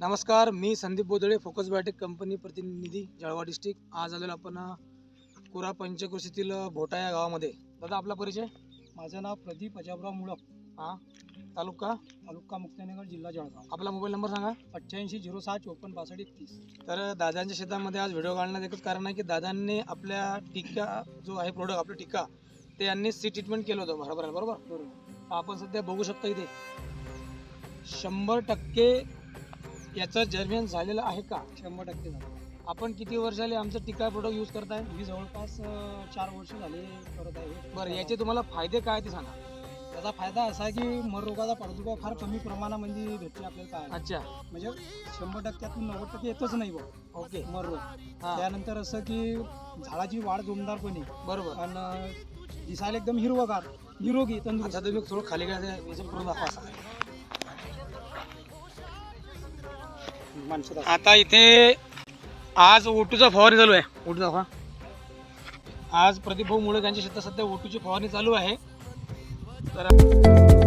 नमस्कार मी Sandeep Bodale focus biotech company प्रतिनिधी Jalgaon district. आज आलेलो आपण कुरा पंचकृषीतील भोटा या गावामध्ये. दादा आपला परिचय? माझं नाव प्रदीप अजाबराव मुळक. हां? तालुका? तालुका मुक्ताईनगर जिल्हा जळगाव. आपला मोबाईल नंबर सांगा. अठ्ठ्याऐंशी झिरो सहा चोपन्न बासष्ट एकतीस. तर दादांच्या शेतामध्ये आज व्हिडिओ काढण्याचं एकच कारण आहे की दादांनी आपल्या टिक्का जो आहे प्रोडक्ट आपला टिक्का ते यांनी सी ट्रीटमेंट केलं होतं बरोबर आहे बरोबर? बरोबर. आपण सध्या बघू शकता इथे शंभर टक्के याचं जर्मिन झालेलं आहे का? शंभर टक्के झालं. आपण किती वर्ष झाले आमचं टिक्का प्रोडक्ट यूज करताय? मी जवळपास अं, चार वर्ष झाले करत आहे. बरं याचे तुम्हाला फायदे काय ते सांगा. त्याचा फायदा असा आहे की मर रोगाचा प्रादुर्भाव फार कमी प्रमाणामध्ये भेटते आपल्याला काय अच्छा. म्हणजे शंभर टक्क्यातून नव्वद टक्के येतच नाही बघ ओके. मर रोग हां. त्यानंतर असं की झाडाची वाढ जोमदारपणे. बरोबर. आणि दिसायला एकदम हिरवगार निरोगी तंदुरुस्त. आता तुम्ही थोडं खाली गेला याचं करून दाखवा. माणसं. आता इथे आज ओटूचा फवारणी चालू आहे. ओटू दाखवा. आज प्रदीप भाऊ मुळे त्यांच्या शेतात सध्या ओटूची फवारणी चालू आहे. तर